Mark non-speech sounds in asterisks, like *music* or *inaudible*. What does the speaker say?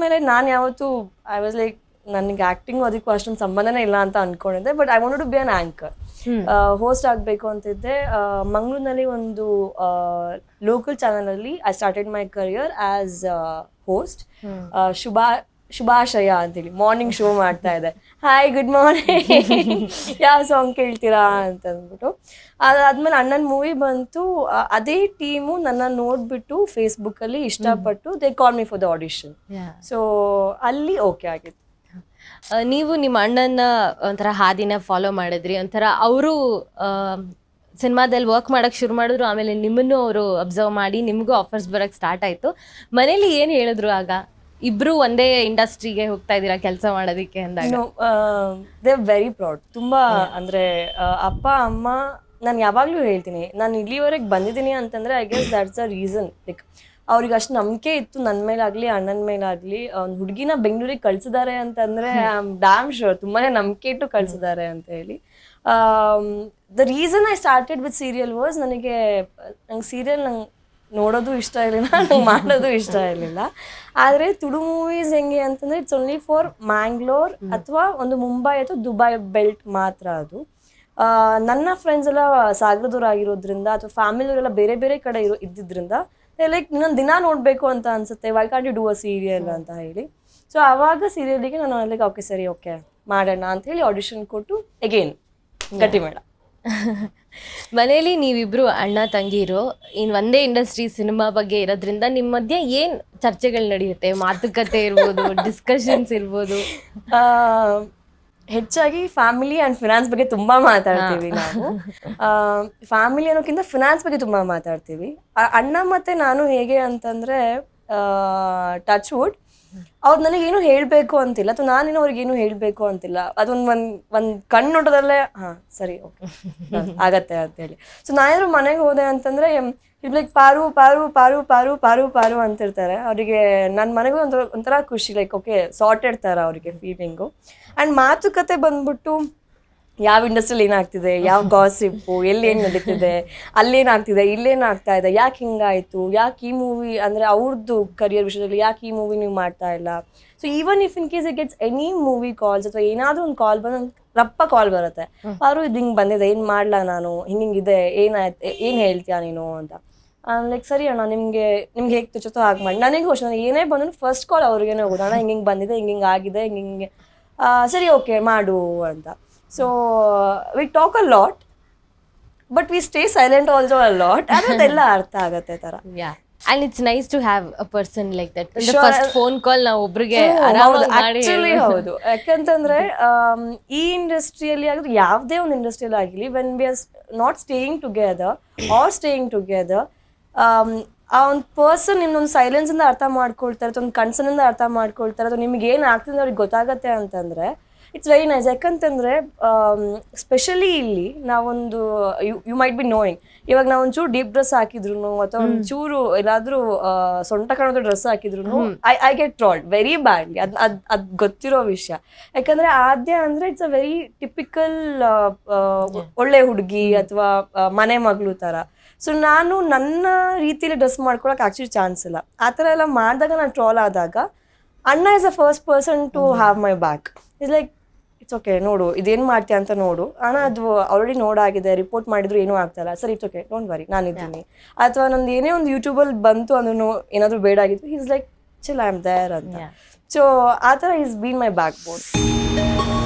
ಅದಾದ್ಮೇಲೆ ನಾನು ಯಾವತ್ತು ಐ ವಾಸ್ ಲೈಕ್ ನನಗೆ ಆಕ್ಟಿಂಗ್ ಅದಕ್ಕೂ ಅಷ್ಟೊಂದು ಸಂಬಂಧನೇ ಇಲ್ಲ ಅಂತ ಅನ್ಕೊಂಡಿದ್ದೆ but I want to be an anchor host ಆಗಬೇಕು ಅಂತಿದ್ದೆ ಮಂಗಳೂರಿನಲ್ಲಿ ಒಂದು ಲೋಕಲ್ ಚಾನಲಲ್ಲಿ I started my career as host Shubha Shubhashaya ಅಂತೇಳಿ ಮಾರ್ನಿಂಗ್ ಶೋ ಮಾಡ್ತಾ ಇದೆ. ಹಾಯ್ ಗುಡ್ ಮಾರ್ನಿಂಗ್ ಯಾವ ಸಾಂಗ್ ಕೇಳ್ತೀರಾ ಅಂತ ಅಂದ್ಬಿಟ್ಟು ಅದಾದ್ಮೇಲೆ ಅಣ್ಣನ ಮೂವಿ ಬಂತು ಅದೇ ಟೀಮು ನನ್ನ ನೋಡ್ಬಿಟ್ಟು ಫೇಸ್ಬುಕ್ಕಲ್ಲಿ ಇಷ್ಟಪಟ್ಟು they call me for the audition so ಅಲ್ಲಿ ಓಕೆ ಆಗಿತ್ತು. ನೀವು ನಿಮ್ಮ ಅಣ್ಣನ ಒಂಥರ ಹಾದಿನ ಫಾಲೋ ಮಾಡಿದ್ರಿ ಒಂಥರ ಅವರು ಸಿನಿಮಾದಲ್ಲಿ ವರ್ಕ್ ಮಾಡಕ್ ಶುರು ಮಾಡಿದ್ರು ಆಮೇಲೆ ನಿಮ್ಮನ್ನು ಅವರು ಅಬ್ಸರ್ವ್ ಮಾಡಿ ನಿಮಗೂ ಆಫರ್ಸ್ ಬರಕ್ ಸ್ಟಾರ್ಟ್ ಆಯ್ತು. ಮನೇಲಿ ಏನ್ ಹೇಳಿದ್ರು ಆಗ? ಇಬ್ರು ಒಂದೇ ಇಂಡಸ್ಟ್ರಿಗೆ ಹೋಗ್ತಾ ಇದ್ದೀರಾ ಕೆಲಸ ಮಾಡೋದಕ್ಕೆ ಅಂದಾಗ? ದೇ ವೆರಿ ಪ್ರೌಡ್ ತುಂಬಾ ಅಂದ್ರೆ ಆ, ಅಪ್ಪ ಅಮ್ಮ ನಾನು ಯಾವಾಗ್ಲೂ ಹೇಳ್ತೀನಿ ನಾನು ಇಲ್ಲಿವರೆಗೆ ಬಂದಿದ್ದೀನಿ ಅಂತಂದ್ರೆ I guess that's a reason like ಅವ್ರಿಗೆ ಅಷ್ಟು ನಂಬಿಕೆ ಇತ್ತು ನನ್ನ ಮೇಲಾಗ್ಲಿ ಅಣ್ಣನ ಮೇಲಾಗ್ಲಿ. ಒಂದು ಹುಡುಗಿನ ಬೆಂಗಳೂರಿಗೆ ಕಳ್ಸಿದ್ದಾರೆ ಅಂತಂದ್ರೆ ಡ್ಯಾಮ್ ಶೋರ್ ತುಂಬಾನೇ ನಂಬಿಕೆ ಇಟ್ಟು ಕಳ್ಸಿದ್ದಾರೆ ಅಂತ ಹೇಳಿ. The reason I started with serial was ನನಗೆ ನಂಗೆ ಸೀರಿಯಲ್ ನಂಗೆ ನೋಡೋದು ಇಷ್ಟ ಇರಲಿಲ್ಲ ನಂಗೆ *laughs* ಮಾಡೋದು ಇಷ್ಟ ಇರಲಿಲ್ಲ ಆದರೆ ತುಳು ಮೂವೀಸ್ ಹೆಂಗೆ ಅಂತಂದ್ರೆ ಇಟ್ಸ್ ಓನ್ಲಿ ಫಾರ್ ಮ್ಯಾಂಗ್ಳೂರ್ ಅಥವಾ ಒಂದು ಮುಂಬೈ ಅಥವಾ ದುಬೈ ಬೆಲ್ಟ್ ಮಾತ್ರ ಅದು. ನನ್ನ ಫ್ರೆಂಡ್ಸ್ ಎಲ್ಲ ಸಾಗರದವ್ರು ಆಗಿರೋದ್ರಿಂದ ಅಥವಾ ಫ್ಯಾಮಿಲಿಯವರೆಲ್ಲ ಬೇರೆ ಬೇರೆ ಕಡೆ ಇರೋ ಇದ್ದಿದ್ದರಿಂದ ಲೈಕ್ ಇನ್ನೊಂದು ದಿನ ನೋಡಬೇಕು ಅಂತ ಅನ್ಸುತ್ತೆ why can't you do a serial ಅಂತ ಹೇಳಿ. ಸೊ ಆವಾಗ ಸೀರಿಯಲಿಗೆ ನಾನು ಲೈಕ್ ಓಕೆ ಸರಿ ಓಕೆ ಮಾಡೋಣ ಅಂತ ಹೇಳಿ ಆಡಿಷನ್ ಕೊಟ್ಟು ಎಗೇನ್ ಗಟ್ಟಿ ಮೇಡ *laughs* ಮನೇಲಿ ನೀವಿಬ್ರು ಅಣ್ಣ ತಂಗಿರು ಇನ್ ಒಂದೇ ಇಂಡಸ್ಟ್ರಿ ಸಿನಿಮಾ ಬಗ್ಗೆ ಇರೋದ್ರಿಂದ ನಿಮ್ಮ ಮಧ್ಯೆ ಏನ್ ಚರ್ಚೆಗಳು ನಡೆಯುತ್ತೆ? ಮಾತುಕತೆ ಇರ್ಬೋದು *laughs* ಡಿಸ್ಕಷನ್ಸ್ ಇರ್ಬೋದು. ಆ, ಹೆಚ್ಚಾಗಿ ಫ್ಯಾಮಿಲಿ ಅಂಡ್ ಫಿನಾನ್ಸ್ ಬಗ್ಗೆ ತುಂಬಾ ಮಾತಾಡ್ತೀವಿ ನಾವು. ಫ್ಯಾಮಿಲಿ ಅನ್ನೋಕ್ಕಿಂತ ಫಿನಾನ್ಸ್ ಬಗ್ಗೆ ತುಂಬಾ ಮಾತಾಡ್ತೀವಿ. ಆ- ಅಣ್ಣ ಮತ್ತೆ ನಾನು ಹೇಗೆ ಅಂತಂದ್ರೆ ಟಚ್ ವುಡ್ ಅವ್ರು ನನಗೇನು ಹೇಳಬೇಕು ಅಂತಿಲ್ಲ, ಅಥವಾ ನಾನೇನು ಅವ್ರಿಗೇನು ಹೇಳಬೇಕು ಅಂತಿಲ್ಲ. ಅದೊಂದು ಒಂದು ಒಂದು ಕಣ್ಣು ಹಾಂ, ಸರಿ, ಓಕೆ. ಆಗತ್ತೆ ಅಂತೇಳಿ ಸೊ ನಾನೇನಾದ್ರು ಮನೆಗೆ ಹೋದೆ ಅಂತಂದ್ರೆ ಲೈಕ್ ಪಾರು ಪಾರು ಪಾರು ಪಾರು ಪಾರು ಪಾರು ಅಂತಿರ್ತಾರೆ. ಅವರಿಗೆ ನನ್ನ ಮನೆಗೂ ಒಂಥರ ಒಂಥರ ಖುಷಿ ಲೈಕ್ ಓಕೆ ಸಾರ್ಟೆಡ್ ಥರ ಅವರಿಗೆ ಫೀಲಿಂಗು ಆ್ಯಂಡ್ ಮಾತುಕತೆ ಬಂದ್ಬಿಟ್ಟು ಯಾವ ಇಂಡಸ್ಟ್ರಿಯಲ್ಲಿ ಏನಾಗ್ತಿದೆ? ಯಾವ ಗಾಸಿಪ್ಪು ಎಲ್ಲಿ ಏನು ನಡೀತಿದೆ? ಅಲ್ಲೇನಾಗ್ತಿದೆ? ಇಲ್ಲೇನಾಗ್ತಾ ಇದೆ? ಯಾಕೆ ಹಿಂಗಾಯ್ತು? ಯಾಕೆ ಈ ಮೂವಿ ಅಂದರೆ ಅವ್ರದ್ದು ಕರಿಯರ್ ವಿಷಯದಲ್ಲಿ ಯಾಕೆ ಈ ಮೂವಿ ನೀವು ಮಾಡ್ತಾ ಇಲ್ಲ? So even if in case it gets any movie calls ಅಥವಾ ಏನಾದರೂ ಒಂದು ಕಾಲ್ ಬಂದು ರಪ್ಪ ಕಾಲ್ ಬರುತ್ತೆ. ಅವರು ಇದು ಹಿಂಗೆ ಬಂದಿದೆ ಏನು ಮಾಡ್ಲಾ ನಾನು? ಹಿಂಗೆ ಹಿಂಗಿದೆ ಏನಾಯ್ತು ಏನು ಹೇಳ್ತೀಯಾ ನೀನು? ಅಂತ. ಲೈಕ್ ಸರಿ ಅಣ್ಣ ನಿಮಗೆ ನಿಮ್ಗೆ ಹೇಗೆ ತುಚ್ಚುತ್ತೋ ಹಾಗೆ ಮಾಡಿ. ನನಗೆ ಹೊಸ ಏನೇ ಬಂದ್ರು ಫಸ್ಟ್ ಕಾಲ್ ಅವ್ರಿಗೇನೆ ಹೋಗೋದು. ಅಣ್ಣ ಹಿಂಗೆ ಹಿಂಗೆ ಬಂದಿದೆ ಹಿಂಗೆ ಹಿಂಗೆ ಆಗಿದೆ ಹಿಂಗೆ ಹಿಂಗೆ ಸರಿ ಓಕೆ ಮಾಡು ಅಂತ. So we talk a lot but we stay silent also a lot ಅದೆಲ್ಲ ಅರ್ಥ ಆಗತ್ತೆ ತರ. Yeah and it's nice to have a person like that first phone call ನಾವು ಒಬ್ರಿಗೆ ಆಕ್ಚುಲಿ ಹೌದು. *laughs* ಯಾಕಂತಂದ್ರೆ ಈ ಇಂಡಸ್ಟ್ರಿಯಲ್ಲಿ ಆಗಿದ್ರೆ ಯಾವುದೇ ಒಂದು ಇಂಡಸ್ಟ್ರಿಯಲ್ಲಿ ಆಗಿರಲಿ when we are not staying together are staying together ಆ ಒಂದು ಪರ್ಸನ್ ನಿಮ್ದೊಂದು ಸೈಲೆನ್ಸ್ ಇಂದ ಅರ್ಥ ಮಾಡ್ಕೊಳ್ತಾರೆ ಅಥವಾ ಒಂದು ಕನ್ಸರ್ನ್ ಇಂದ ಅರ್ಥ ಮಾಡ್ಕೊಳ್ತಾರೆ ಅಥವಾ ನಿಮ್ಗೆ ಏನು ಆಗ್ತಿದೆ ಅವ್ರಿಗೆ ಗೊತ್ತಾಗತ್ತೆ ಅಂತಂದ್ರೆ ಇಟ್ಸ್ ವೆರಿ ನೈಸ್ ಯಾಕಂತಂದ್ರೆ ಸ್ಪೆಷಲಿ ಇಲ್ಲಿ ನಾವೊಂದು you you might be knowing ಇವಾಗ ನಾವು ಒಂಚೂರು ಡೀಪ್ ಡ್ರೆಸ್ ಹಾಕಿದ್ರು ಅಥವಾ ಒಂಚೂರು ಏನಾದ್ರೂ ಆ, ಸೊಂಟ ಕಾಣೋದು ಡ್ರೆಸ್ ಹಾಕಿದ್ರು I I get trolled very badly ಅದ್ ಅದ್ ಅದ್ ಗೊತ್ತಿರೋ ವಿಷಯ. ಯಾಕಂದ್ರೆ ಆದ್ಯ ಅಂದ್ರೆ ಇಟ್ಸ್ ಅ ವೆರಿ ಟಿಪಿಕಲ್ ಒಳ್ಳೆ ಹುಡುಗಿ ಅಥವಾ ಮನೆ ಮಗಳು ತರ. ಸೊ ನಾನು ನನ್ನ ರೀತಿಯಲ್ಲಿ ಡ್ರೆಸ್ ಮಾಡ್ಕೊಳಕ್ಕೆ ಆಕ್ಚುಲಿ ಚಾನ್ಸ್ ಇಲ್ಲ. ಆ ಥರ ಎಲ್ಲ ಮಾಡಿದಾಗ ನಾನು ಟ್ರಾಲ್ ಆದಾಗ ಅಣ್ಣ is a first person to have my back is like it's okay ನೋಡು ಇದೇನು ಮಾಡ್ತೀಯ ಅಂತ ನೋಡು. ಅಣ್ಣ ಅದು ಆಲ್ರೆಡಿ ನೋಡಾಗಿದೆ ರಿಪೋರ್ಟ್ ಮಾಡಿದ್ರು ಏನೂ ಆಗ್ತಾಯಿಲ್ಲ ಸರಿ ಇಟ್ಸ್ ಓಕೆ ಡೋಂಟ್ ವರಿ ನಾನಿದ್ದೀನಿ ಅಥವಾ ನಂದು ಏನೇ ಒಂದು ಯೂಟ್ಯೂಬಲ್ಲಿ ಬಂತು ಅದನ್ನು ಏನಾದರೂ ಬೇಡ ಆಗಿತ್ತು is like chill I am there ಅಂತ ಸೊ ಆ ಥರ is been my back board